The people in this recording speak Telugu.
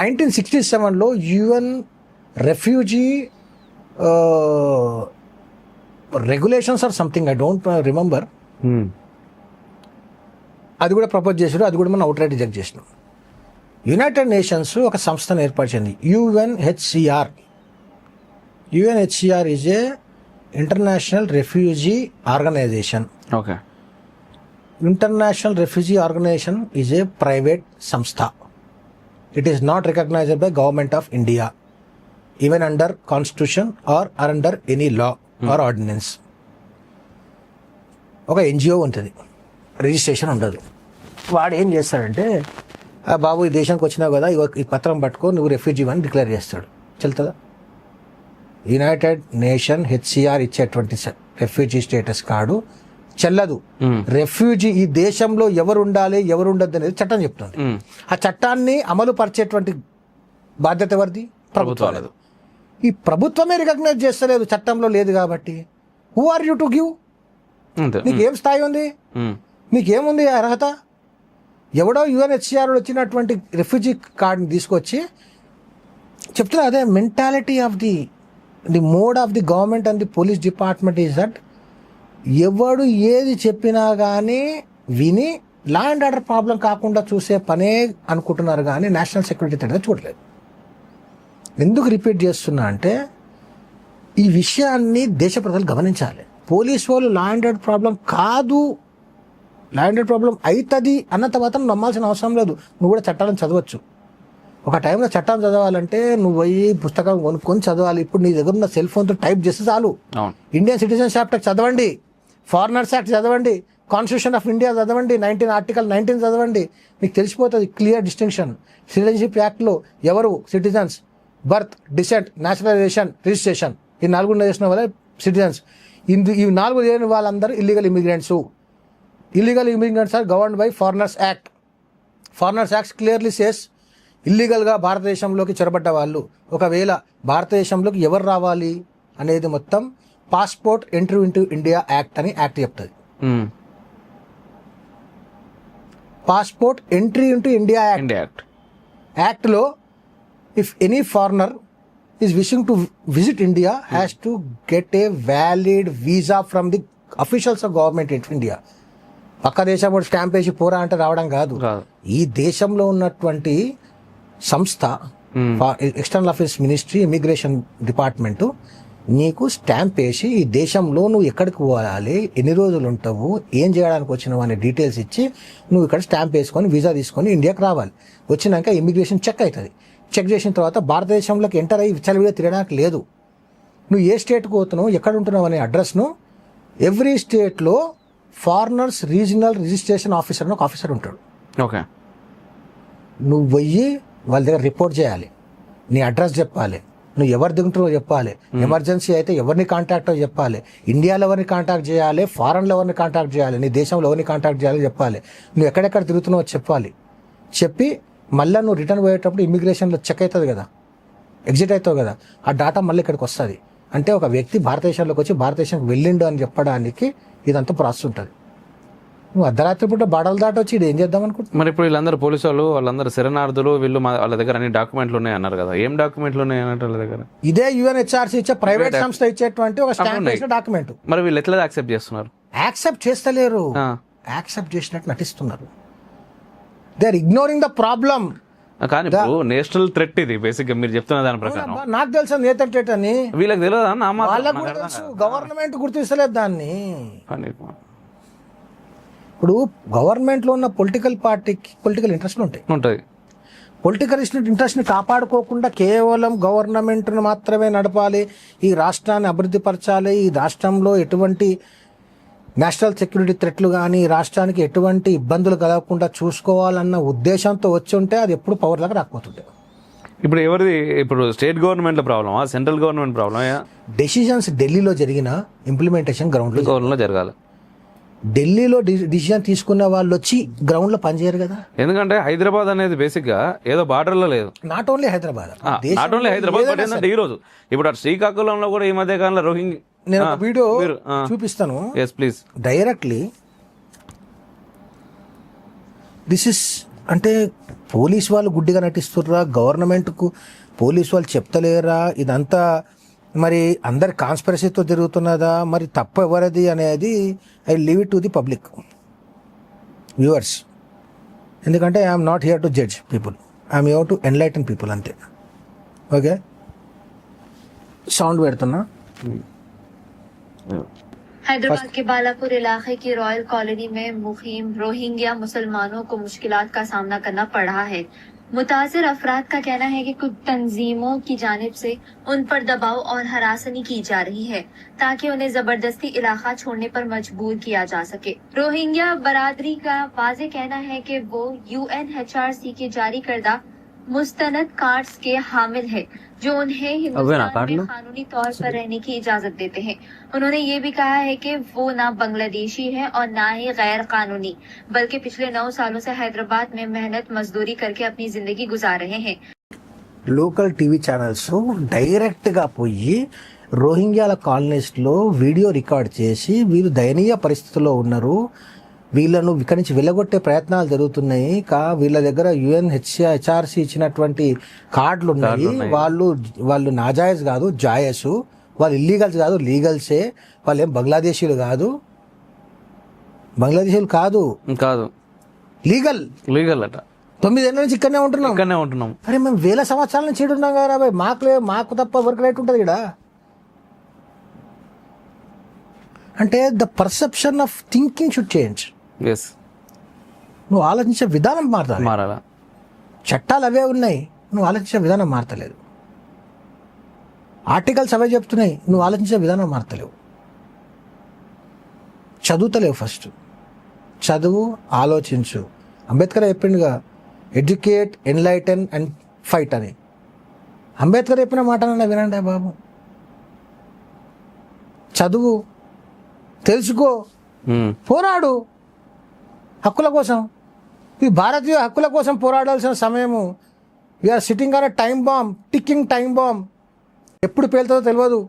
నైన్టీన్ సిక్స్టీ సెవెన్లో UN refugee regulations or something I don't remember. Hmm. అది కూడా ప్రపోజ్ చేసారు అది కూడా మనం అవుట్ రైట్ రిజెక్ట్ చేసినాం. యునైటెడ్ నేషన్స్ ఒక సంస్థను ఏర్పరిచింది UNHCR. UNHCR is a international refugee organisation okay international refugee organisation is a private సంస్థ. It is not recognised by government of India even under constitution or or under any law or ordinance ఒక ఎన్జిఓ ఉంటుంది. రిజిస్ట్రేషన్ ఉండదు. వాడు ఏం చేస్తాడంటే "ఆ బాబు ఈ దేశానికి వచ్చినావు కదా ఈ పత్రం పట్టుకో నువ్వు రెఫ్యూజీ అని డిక్లేర్ చేస్తాడు. చెల్తుందా యునైటెడ్ నేషన్ హెచ్సిఆర్ ఇచ్చేటువంటి రెఫ్యూజీ స్టేటస్ కార్డు చెల్లదు. రెఫ్యూజీ ఈ దేశంలో ఎవరు ఉండాలి ఎవరు ఉండద్దు అనేది చట్టం చెప్తుంది. ఆ చట్టాన్ని అమలు పరిచేటువంటి బాధ్యత ఎవరిది? ప్రభుత్వాలది. ఈ ప్రభుత్వమే రికగ్నైజ్ చేస్తలేదు చట్టంలో లేదు కాబట్టి. Who are you to give నీకు ఏం స్థాయి ఉంది. నీకేముంది అర్హత? ఎవడో యుఎన్హెచ్సిఆర్ వచ్చినటువంటి రిఫ్యూజీ కార్డుని తీసుకొచ్చి చెప్తున్నా అదే mentality of the the mode of the government and the police department is that ఎవడు ఏది చెప్పినా కానీ విని లా అండ్ ఆర్డర్ ప్రాబ్లం కాకుండా చూసే పనే అనుకుంటున్నారు కానీ నేషనల్ సెక్యూరిటీ తగ్గ చూడలేదు. ఎందుకు రిపీట్ చేస్తున్నా అంటే ఈ విషయాన్ని దేశ ప్రజలు గమనించాలి. పోలీస్ వాళ్ళు లా అండ్ ఆర్డర్ ప్రాబ్లం కాదు. లా అండ్ ఆర్డర్ ప్రాబ్లం అవుతుంది అన్న తర్వాత నమ్మాల్సిన అవసరం లేదు. నువ్వు కూడా చట్టాలను చదవచ్చు. ఒక టైంలో చట్టం చదవాలంటే నువ్వు పోయి పుస్తకం కొనుక్కొని చదవాలి. ఇప్పుడు నీ దగ్గర ఉన్న సెల్ ఫోన్తో టైప్ చేస్తే చాలు. ఇండియన్ సిటిజన్స్ యాక్ట్ చదవండి. ఫారినర్స్ యాక్ట్ చదవండి కాన్స్టిట్యూషన్ ఆఫ్ ఇండియా చదవండి నైన్టీన్ ఆర్టికల్ నైన్టీన్ చదవండి. మీకు తెలిసిపోతుంది క్లియర్ డిస్టింక్షన్ సిటిజన్షిప్ యాక్ట్లో ఎవరు citizens birth descent nationalisation registration ఈ నాలుగు చేసిన వాళ్ళే సిటిజన్స్ ఇందు ఈ నాలుగు లేని వాళ్ళందరూ illegal immigrants illegal immigrants are govern by foreigners act foreigners act clearly says ఇల్లీగల్గా భారతదేశంలోకి చొరబడ్డ వాళ్ళు. ఒకవేళ భారతదేశంలోకి ఎవరు రావాలి అనేది మొత్తం passport entry into India act అని యాక్ట్ చెప్తుంది. Passport entry into India act. యాక్ట్లో if any foreigner is wishing to visit India has to get a valid visa from the officials of government in India. పక్క దేశం కూడా స్టాంప్ వేసి పోరా అంటే రావడం కాదు. కాదు. ఈ దేశంలో ఉన్నటువంటి సంస్థ external affairs ministry immigration department నీకు స్టాంప్ వేసి ఈ దేశంలో నువ్వు ఎక్కడికి పోవాలి ఎన్ని రోజులు ఉంటావు ఏం చేయడానికి వచ్చినావు అనే డీటెయిల్స్ ఇచ్చి నువ్వు ఇక్కడ స్టాంప్ వేసుకొని వీసా తీసుకొని ఇండియాకి రావాలి. వచ్చినాక ఇమిగ్రేషన్ చెక్ అవుతుంది. చెక్ చేసిన తర్వాత భారతదేశంలోకి ఎంటర్ అయ్యి విచ్చలవిడిగా తిరగడానికి లేదు. నువ్వు ఏ స్టేట్కి పోతున్నావు ఎక్కడ ఉంటున్నావు అనే అడ్రస్ను ఎవ్రీ స్టేట్లో ఫారినర్స్ రీజనల్ రిజిస్ట్రేషన్ ఆఫీసర్ అని ఒక ఆఫీసర్ ఉంటాడు. ఓకే. నువ్వు పోయి వాళ్ళ దగ్గర రిపోర్ట్ చేయాలి. నీ అడ్రస్ చెప్పాలి. నువ్వు ఎవరు దిగుంటారో చెప్పాలి. ఎమర్జెన్సీ అయితే ఎవరిని కాంటాక్ట్ చెప్పాలి. ఇండియాలో ఎవరిని కాంటాక్ట్ చేయాలి ఫారెన్లో ఎవరిని కాంటాక్ట్ చేయాలి నీ దేశంలో ఎవరిని కాంటాక్ట్ చేయాలి చెప్పాలి. నువ్వు ఎక్కడెక్కడ తిరుగుతున్నావో చెప్పాలి. చెప్పి మళ్ళీ నువ్వు రిటర్న్ పోయేటప్పుడు ఇమిగ్రేషన్లో చెక్ అవుతుంది కదా. ఎగ్జిట్ అవుతావు కదా. ఆ డాటా మళ్ళీ ఇక్కడికి వస్తుంది. అంటే ఒక వ్యక్తి భారతదేశంలోకి వచ్చి భారతదేశంకి వెళ్ళిండు అని చెప్పడానికి ఇదంతా ప్రాసెస్ ఉంటుంది. నువ్వు అర్ధరాత్రి పూట బాడలు దాటి వచ్చి ఏం చేద్దాం అనుకుంటున్నావు? మరి ఇప్పుడు వీళ్ళందరూ పోలీసు వాళ్ళు వాళ్ళందరూ శరణార్థులు వీళ్ళు మా- వాళ్ళ దగ్గర అన్ని డాక్యుమెంట్లు ఉన్నాయి అన్నారు కదా. ఏం డాక్యుమెంట్లు ఉన్నాయి అన్నట్టు వాళ్ళ దగ్గర? ఇదే యుఎన్హెచ్ఆర్సీ ఇచ్చే ప్రైవేట్ సంస్థ ఇచ్చేటువంటి ఒక స్టాంప్ డాక్యుమెంట్. మరి వీళ్ళు ఎట్లా యాక్సెప్ట్ చేస్తున్నారు? యాక్సెప్ట్ చేస్తలేరు. యాక్సెప్ట్ చేసినట్టు నటిస్తున్నారు. They are ignoring the problem కానీ ఇప్పుడు నేషనల్ థ్రెట్ ఇది బేసిక్గా మీరు చెప్తున్న దాని ప్రకారం. నాకు తెలుసా నేతంటేట్ అని వీళ్ళకి తెలియదా. గవర్నమెంట్ గుర్తిస్తలేదు దాన్ని. ఇప్పుడు గవర్నమెంట్లో ఉన్న పొలిటికల్ పార్టీకి పొలిటికల్ ఇంట్రెస్ట్లు ఉంటాయి. ఉంటది పొలిటికల్ ఇంట్రెస్ట్ని కాపాడుకోకుండా కేవలం గవర్నమెంట్ మాత్రమే నడపాలి ఈ రాష్ట్రాన్ని అభివృద్ధి పరచాలి ఈ రాష్ట్రంలో ఎటువంటి నేషనల్ సెక్యూరిటీ థ్రెట్లు కానీ రాష్ట్రానికి ఎటువంటి ఇబ్బందులు కలగకుండా చూసుకోవాలన్న ఉద్దేశంతో వచ్చి ఉంటే అది ఎప్పుడు పవర్ దాకా రాకపోతుండే. ఇప్పుడు ఎవరిది? ఇప్పుడు స్టేట్ గవర్నమెంట్ ప్రాబ్లమా సెంట్రల్ గవర్నమెంట్ ప్రాబ్లమా డెసిషన్స్ ఢిల్లీలో జరిగిన ఇంప్లిమెంటేషన్ గ్రౌండ్లో గవర్నమెంట్ జరగాలి. ఢిల్లీలో డిసిజన్ తీసుకున్న వాళ్ళు వచ్చి గ్రౌండ్లో పనిచేయరు కదా. ఎందుకంటే హైదరాబాద్ అనేది బేసిక్గా ఏదో బార్డర్లో లేదు. Not only Hyderabad. Not only Hyderabad but ఏంటంటే ఈ రోజు ఇప్పుడు శ్రీకాకుళంలో కూడా ఈ మధ్య కాలంలో రోహింగ్ నేను వీడియో చూపిస్తాను. Yes please directly this is అంటే పోలీస్ వాళ్ళు గుడ్డిగా నటిస్తుర్రా గవర్నమెంట్కు పోలీస్ వాళ్ళు చెప్తలేరా ఇదంతా మరి అందరి కాన్స్పిరసీతో జరుగుతున్నదా మరి తప్పు ఎవరిది అనేది I leave it to the public viewers ఎందుకంటే I'm not here to judge people I'm here to enlighten people అంతే ఓకే సౌండ్ పెడుతున్నా हैदराबाद के बालापुर इलाके की रॉयल कॉलोनी में मुहिम रोहिंग्या मुसलमानों को मुश्किलात का सामना करना पड़ متاثر افراد کا کہنا ہے کہ کچھ تنظیموں کی جانب سے ان پر دباؤ اور ہراسانی کی جا رہی ہے تاکہ انہیں زبردستی علاقہ چھوڑنے پر مجبور کیا جا سکے۔ روہنگیا برادری کا واضح کہنا ہے کہ وہ یو این ایچ آر سی کے جاری کردہ मुस्तनद कार्ड्स के हामिल है जो उन्हें हिंदुस्तान कार्ड लो। में कानूनी तौर पर रहने की इजाजत देते हैं उन्होंने ये भी कहा है कि वो ना बांग्लादेशी है और ना ही गैर कानूनी बल्कि पिछले नौ सालों से हैदराबाद में मेहनत मजदूरी करके अपनी जिंदगी गुजार रहे हैं లోకల్ టీవీ ఛానల్స్ డైరెక్ట్గా పోయి రోహింగ్యాల కాలనీస్లో వీడియో రికార్డ్ చేసి వీరు దయనీయ పరిస్థితుల్లో ఉన్నారు వీళ్ళను ఇక్కడి నుంచి వెళ్ళగొట్టే ప్రయత్నాలు జరుగుతున్నాయి. కా వీళ్ళ దగ్గర యుఎన్ హెచ్ఆర్సి ఇచ్చినటువంటి కార్డులు ఉన్నాయి వాళ్ళు వాళ్ళు నాజాయజ్ కాదు జాయస్. వాళ్ళు ఇల్లీగల్స్ కాదు లీగల్సే. వాళ్ళు ఏం బంగ్లాదేశీలు కాదు. బంగ్లాదేశీలు కాదు. కాదు. లీగల్. లీగల్ అట. తొమ్మిదేళ్ళ నుంచి ఇక్కడనే ఉంటున్నాం. ఇక్కడనే ఉంటున్నాం. అరే మేము వేల సంవత్సరాల నుంచి ఉన్నాం కదా బాయ్. మాకు మాకు తప్ప ఎవరికి రైట్ ఉంటుంది ఇక్కడ? అంటే the perception of thinking should change. Yes నువ్వు ఆలోచించే విధానం మారుతావు మారాలా? చట్టాలు అవే ఉన్నాయి. నువ్వు ఆలోచించే విధానం మారతలేదు. ఆర్టికల్స్ అవే చెప్తున్నాయి. నువ్వు ఆలోచించే విధానం మారతలేవు. చదువుతలేవు ఫస్ట్. చదువు ఆలోచించు. అంబేద్కర్ చెప్పిండుగా ఎడ్యుకేట్ ఎన్లైటన్ అండ్ ఫైట్ అని. అంబేద్కర్ చెప్పిన మాటనన్నా వినండి బాబు. చదువు తెలుసుకో. ఉమ్. పోరాడు. హక్కుల కోసం. ఈ భారతీయ హక్కుల కోసం పోరాడాల్సిన సమయము we are sitting on time bomb ticking time bomb ఎప్పుడు పేలుతుందో తెలియదు.